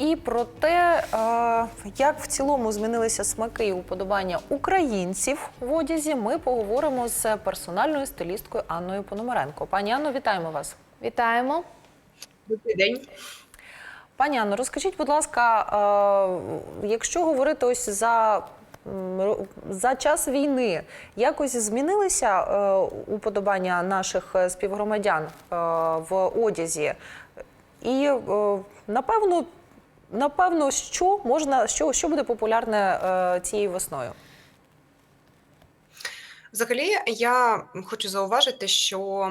І про те, е, як в цілому змінилися смаки і уподобання українців в одязі, ми поговоримо з персональною стилісткою Анною Пономаренко. Пані Анно, вітаємо вас. Вітаємо. Добрий день. Пані Анно, розкажіть, будь ласка, е, якщо говорити ось за, за час війни, якось змінилися е, уподобання наших співгромадян в одязі? І напевно, напевно, що можна, що, що буде популярне е, цією весною? Взагалі, я хочу зауважити, що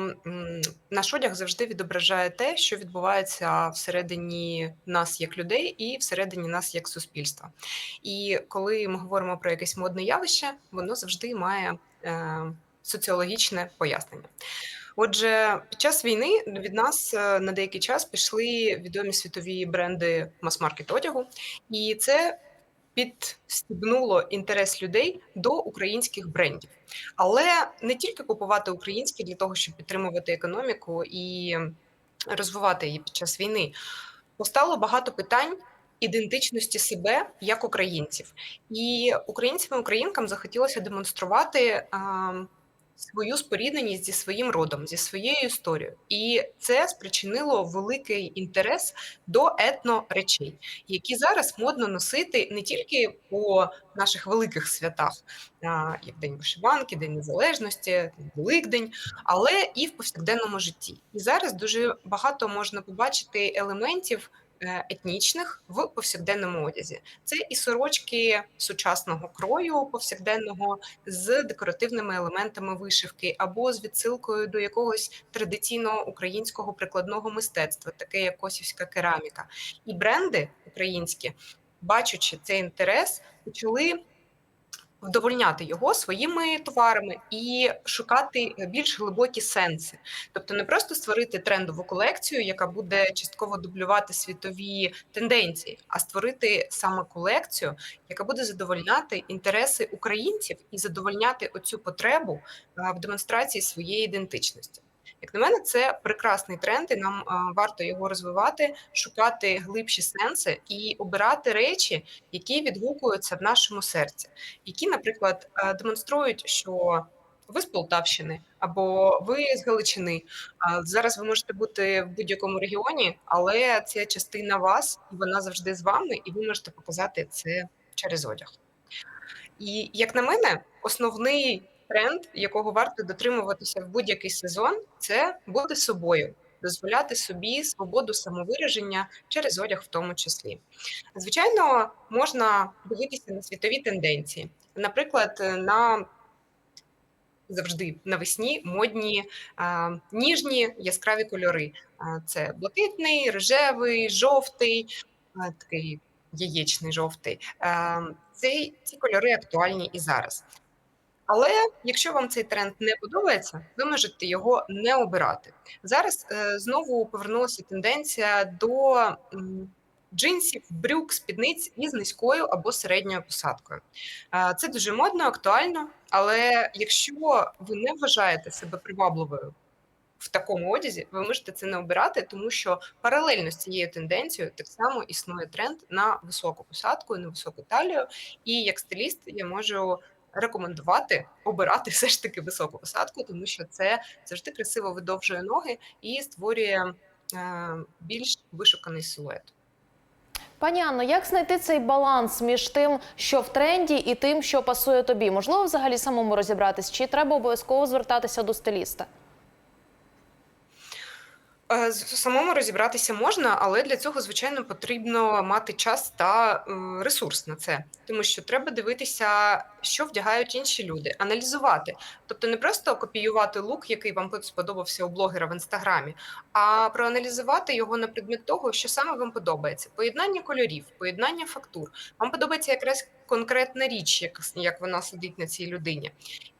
наш одяг завжди відображає те, що відбувається всередині нас як людей і всередині нас як суспільства. І коли ми говоримо про якесь модне явище, воно завжди має е, соціологічне пояснення. Отже, під час війни від нас е, на деякий час пішли відомі світові бренди мас-маркет одягу, і це підстібнуло інтерес людей до українських брендів. Але не тільки купувати українське для того, щоб підтримувати економіку і розвивати її під час війни. Постало багато питань ідентичності себе як українців. І українцям і українкам захотілося демонструвати а, свою спорідненість зі своїм родом, зі своєю історією. І це спричинило великий інтерес до етноречей, які зараз модно носити не тільки по наших великих святах, як День вишиванки, День Незалежності, Великдень, але і в повсякденному житті. І зараз дуже багато можна побачити елементів етнічних в повсякденному одязі. Це і сорочки сучасного крою повсякденного з декоративними елементами вишивки, або з відсилкою до якогось традиційного українського прикладного мистецтва, таке як косівська кераміка. І бренди українські, бачачи цей інтерес, почали вдовольняти його своїми товарами і шукати більш глибокі сенси, тобто не просто створити трендову колекцію, яка буде частково дублювати світові тенденції, а створити саме колекцію, яка буде задовольняти інтереси українців і задовольняти оцю потребу в демонстрації своєї ідентичності. Як на мене, це прекрасний тренд, і нам а, варто його розвивати, шукати глибші сенси і обирати речі, які відгукуються в нашому серці, які, наприклад, е, демонструють, що ви з Полтавщини або ви з Галичини. А Зараз ви можете бути в будь-якому регіоні, але це частина вас, і вона завжди з вами, і ви можете показати це через одяг. І як на мене, основний тренд, якого варто дотримуватися в будь-який сезон, це бути собою, дозволяти собі свободу самовираження через одяг, в тому числі. Звичайно, можна дивитися на світові тенденції, наприклад, на завжди навесні модні а, ніжні яскраві кольори. А, Це блакитний, рожевий, жовтий, а, такий яєчний жовтий. А, Ці, ці кольори актуальні і зараз. Але якщо вам цей тренд не подобається, ви можете його не обирати. Зараз е, знову повернулася тенденція до джинсів, брюк, спідниць із низькою або середньою посадкою. Е, Це дуже модно, актуально, але якщо ви не вважаєте себе привабливою в такому одязі, ви можете це не обирати, тому що паралельно з цією тенденцією так само існує тренд на високу посадку на високу талію. І як стиліст я можу рекомендувати обирати все ж таки високу посадку, тому що це завжди красиво видовжує ноги і створює е, більш вишуканий силует. Пані Анно, як знайти цей баланс між тим, що в тренді, і тим, що пасує тобі? Можливо, взагалі самому розібратись, чи треба обов'язково звертатися до стиліста? Е, з- Самому розібратися можна, але для цього, звичайно, потрібно мати час та е, ресурс на це, тому що треба дивитися, що вдягають інші люди, аналізувати. Тобто не просто копіювати лук, який вам сподобався у блогера в інстаграмі, а проаналізувати його на предмет того, що саме вам подобається: поєднання кольорів, поєднання фактур. Вам подобається якраз конкретна річ, як, як вона сидить на цій людині,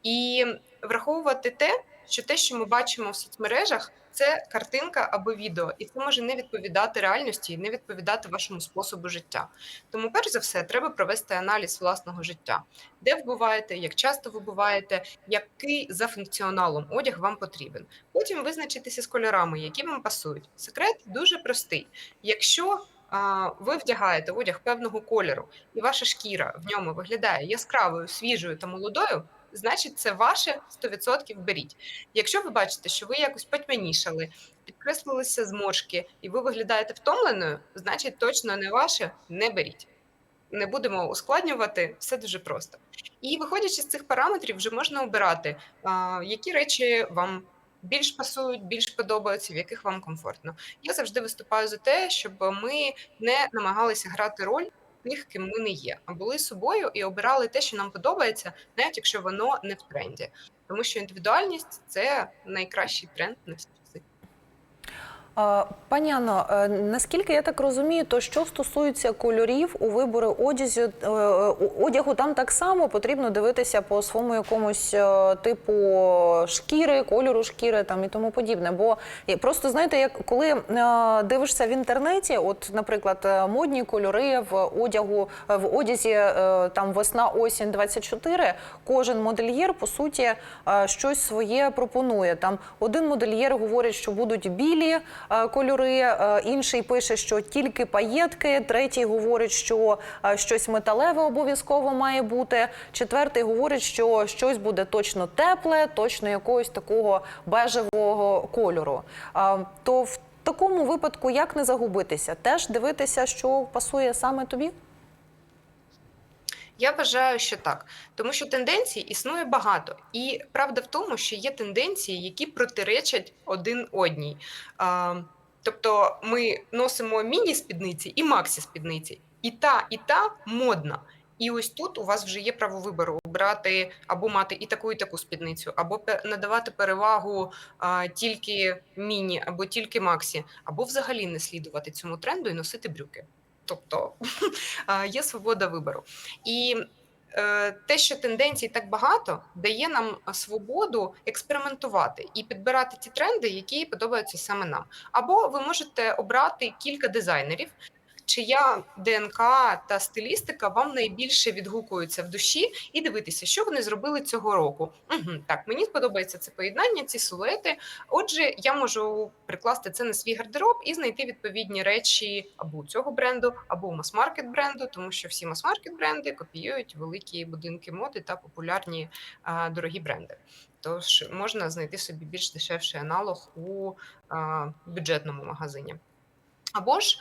і враховувати те, що те, що ми бачимо в соцмережах, це картинка або відео, і це може не відповідати реальності і не відповідати вашому способу життя. Тому, перш за все, треба провести аналіз власного життя, де ви буваєте, як часто ви буваєте, який за функціоналом одяг вам потрібен. Потім визначитися з кольорами, які вам пасують. Секрет дуже простий. Якщо ви вдягаєте одяг певного кольору, і ваша шкіра в ньому виглядає яскравою, свіжою та молодою, значить, це ваше 100% беріть. Якщо ви бачите, що ви якось потьмянішали, підкреслилися зморшки, і ви виглядаєте втомленою, значить точно не ваше, не беріть. Не будемо ускладнювати, все дуже просто. І виходячи з цих параметрів, вже можна обирати, які речі вам більш пасують, більш подобаються, в яких вам комфортно. Я завжди виступаю за те, щоб ми не намагалися грати роль тих, ким ми не є, а були собою і обирали те, що нам подобається, навіть якщо воно не в тренді. Тому що індивідуальність це найкращий тренд на. Е, Пані Анно, е, наскільки я так розумію, то що стосується кольорів у виборі одязу, е, одягу, там так само потрібно дивитися по своєму якомусь е, типу шкіри, кольору шкіри там і тому подібне. Бо е, просто знаєте, як коли е, дивишся в інтернеті, от, наприклад, е, модні кольори в одягу е, в одязі е, там весна, осінь 24, кожен модельєр по суті е, щось своє пропонує. Там один модельєр говорить, що будуть білі е, кольори, е, інший пише, що тільки паєтки, третій говорить, що е, щось металеве обов'язково має бути. Четвертий говорить, що щось буде точно тепле, точно якогось такого бежевого кольору. Е, То в такому випадку як не загубитися? Теж дивитися, що пасує саме тобі? Я вважаю, що так, тому що тенденцій існує багато, і правда в тому, що є тенденції, які протиречать один одній. А, тобто ми носимо міні-спідниці і максі-спідниці, і та, і та модна. І ось тут у вас вже є право вибору обрати або мати і таку, і таку спідницю, або надавати перевагу а, тільки міні, або тільки максі, або взагалі не слідувати цьому тренду і носити брюки. Тобто є свобода вибору. І е, те, що тенденцій так багато, дає нам свободу експериментувати і підбирати ті тренди, які подобаються саме нам. Або ви можете обрати кілька дизайнерів, чия ДНК та стилістика вам найбільше відгукуються в душі, і дивитися, що вони зробили цього року. Угу, так, мені сподобається це поєднання, ці силуети. Отже, я можу прикласти це на свій гардероб і знайти відповідні речі або цього бренду, або мас-маркет бренду, тому що всі мас-маркет бренди копіюють великі будинки моди та популярні а, дорогі бренди. Тож можна знайти собі більш дешевший аналог у а, бюджетному магазині. Або ж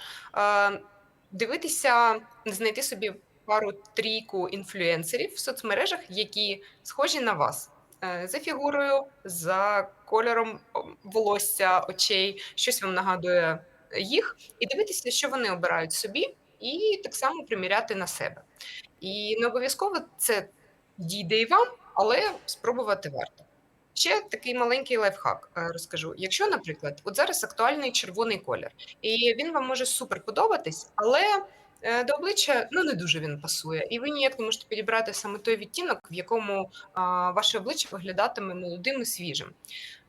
дивитися, знайти собі пару трійку інфлюенсерів в соцмережах, які схожі на вас. Е, За фігурою, за кольором волосся, очей, щось вам нагадує їх, і дивитися, що вони обирають собі, і так само приміряти на себе. І не обов'язково це дійде і вам, але спробувати варто. Ще такий маленький лайфхак е, розкажу. Якщо, наприклад, от зараз актуальний червоний колір, і він вам може супер подобатись, але е, до обличчя ну не дуже він пасує, і ви ніяк не можете підібрати саме той відтінок, в якому а, ваше обличчя виглядатиме молодим і свіжим.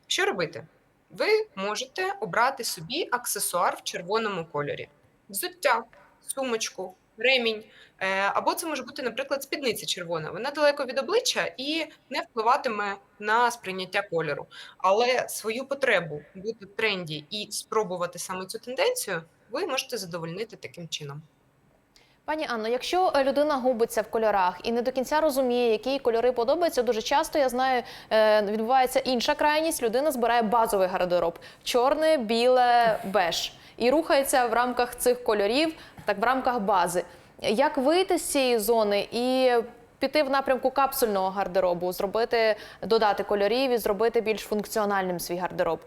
Що робити? Ви можете обрати собі аксесуар в червоному кольорі: взуття, сумочку, ремінь. Е, Або це може бути, наприклад, спідниця червона. Вона далеко від обличчя і не впливатиме на сприйняття кольору. Але свою потребу бути в тренді і спробувати саме цю тенденцію, ви можете задовольнити таким чином. Пані Анно, якщо е, людина губиться в кольорах і не до кінця розуміє, які кольори подобаються, дуже часто я знаю, е, відбувається інша крайність. Людина збирає базовий гардероб: чорне, біле, беж, і рухається в рамках цих кольорів, так в рамках бази. Як вийти з цієї зони і піти в напрямку капсульного гардеробу, зробити, додати кольорів і зробити більш функціональним свій гардероб?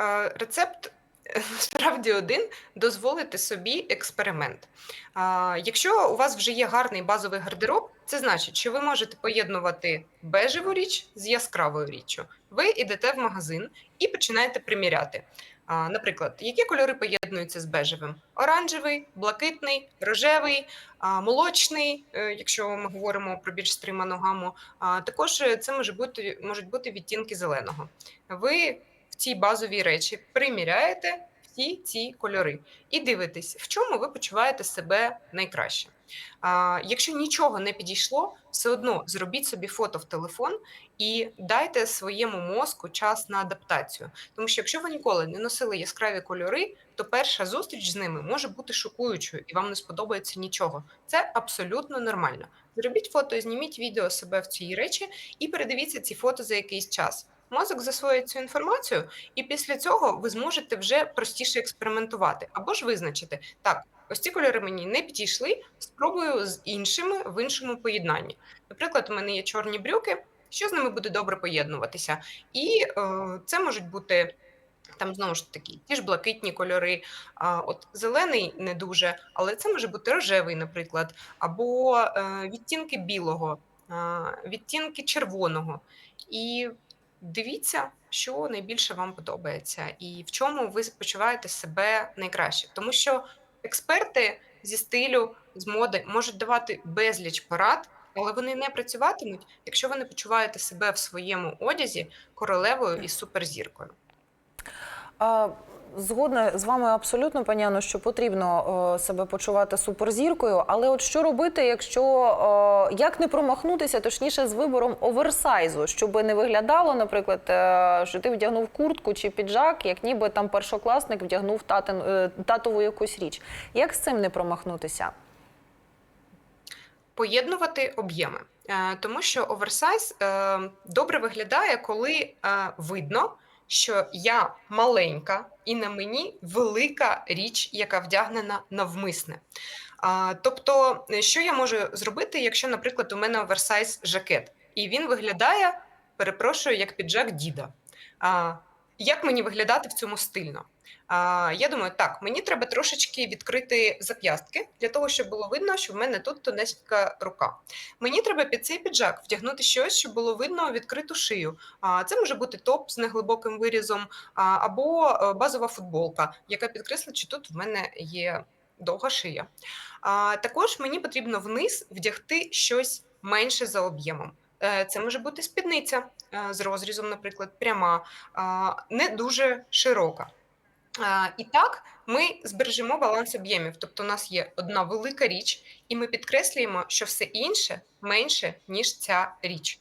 Е, Рецепт насправді один дозволити собі експеримент. А, Якщо у вас вже є гарний базовий гардероб, це значить, що ви можете поєднувати бежеву річ з яскравою річчю. Ви йдете в магазин і починаєте приміряти. А, Наприклад, які кольори поєднуються з бежевим? Оранжевий, блакитний, рожевий, а, молочний, е, якщо ми говоримо про більш стриману гаму. А, Також е, це може бути, можуть бути відтінки зеленого. Ви ці базові речі приміряєте, всі ці кольори і дивитесь, в чому ви почуваєте себе найкраще. А, якщо нічого не підійшло, все одно зробіть собі фото в телефон і дайте своєму мозку час на адаптацію. Тому що якщо ви ніколи не носили яскраві кольори, то перша зустріч з ними може бути шокуючою і вам не сподобається нічого. Це абсолютно нормально. Зробіть фото зніміть відео себе в цій речі і передивіться ці фото за якийсь час. Мозок засвоїть цю інформацію, і після цього ви зможете вже простіше експериментувати або ж визначити так. Ось ці кольори мені не підійшли. Спробую з іншими в іншому поєднанні. Наприклад, у мене є чорні брюки, що з ними буде добре поєднуватися, і е, це можуть бути там знову ж таки ті ж блакитні кольори. А от зелений не дуже, але це може бути рожевий, наприклад, або е, відтінки білого, е, відтінки червоного. І дивіться, що найбільше вам подобається, і в чому ви почуваєте себе найкраще, тому що експерти зі стилю, з моди можуть давати безліч порад, але вони не працюватимуть, якщо ви не почуваєте себе в своєму одязі королевою і суперзіркою. Згодна з вами абсолютно, пані що потрібно е, себе почувати суперзіркою. Але от що робити, якщо е, як не промахнутися, точніше з вибором оверсайзу, щоб не виглядало, наприклад, е, що ти вдягнув куртку чи піджак, як ніби там першокласник вдягнув татин, татову якусь річ. Як з цим не промахнутися? поєднувати об'єми, тому що оверсайз добре виглядає, коли видно, що я маленька і на мені велика річ, яка вдягнена навмисне. А, Тобто, що я можу зробити, якщо, наприклад, у мене оверсайз жакет, і він виглядає, перепрошую, як піджак діда. А, Як мені виглядати в цьому стильно? А, Я думаю, так, мені треба трошечки відкрити зап'ястки для того, щоб було видно, що в мене тут тонесенька рука. Мені треба під цей піджак вдягнути щось, щоб було видно відкриту шию. А це може бути топ з неглибоким вирізом, або е, базова футболка, яка підкреслить, що тут в мене є довга шия. А, також мені потрібно вниз вдягти щось менше за об'ємом. Е, Це може бути спідниця е, з розрізом, наприклад, пряма, не дуже широка. І так ми збережемо баланс об'ємів. Тобто, у нас є одна велика річ, і ми підкреслюємо, що все інше менше, ніж ця річ.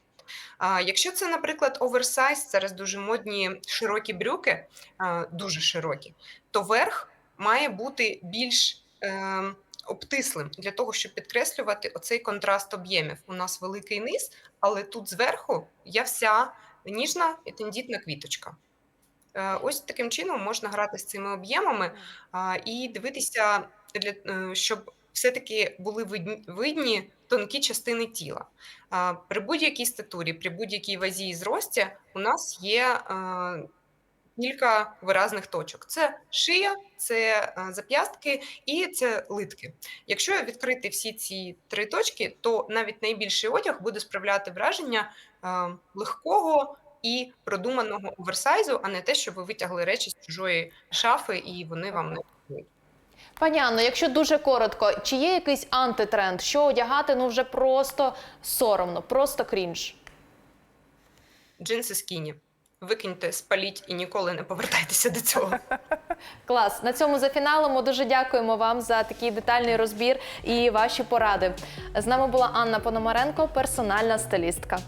Якщо це, наприклад, оверсайз, зараз дуже модні широкі брюки, дуже широкі, то верх має бути більш е, обтислим для того, щоб підкреслювати оцей контраст об'ємів. У нас великий низ, але тут зверху я вся ніжна і тендітна квіточка. Е, Ось таким чином можна грати з цими об'ємами і дивитися, е, щоб все-таки були видні, видні тонкі частини тіла. При будь-якій статурі, при будь-якій вазі і зрості у нас є е, кілька виразних точок: це шия, це е, зап'ястки і це литки. Якщо відкрити всі ці три точки, то навіть найбільший одяг буде справляти враження е, легкого і продуманого оверсайзу, а не те, що ви витягли речі з чужої шафи і вони вам не. Пані Анно, якщо дуже коротко, чи є якийсь антитренд, що одягати ну вже просто соромно, просто крінж? Джинси скіні. Викиньте, спаліть і ніколи не повертайтеся до цього. Клас. На цьому зафіналимо. Дуже дякуємо вам за такий детальний розбір і ваші поради. З нами була Анна Пономаренко, персональна стилістка.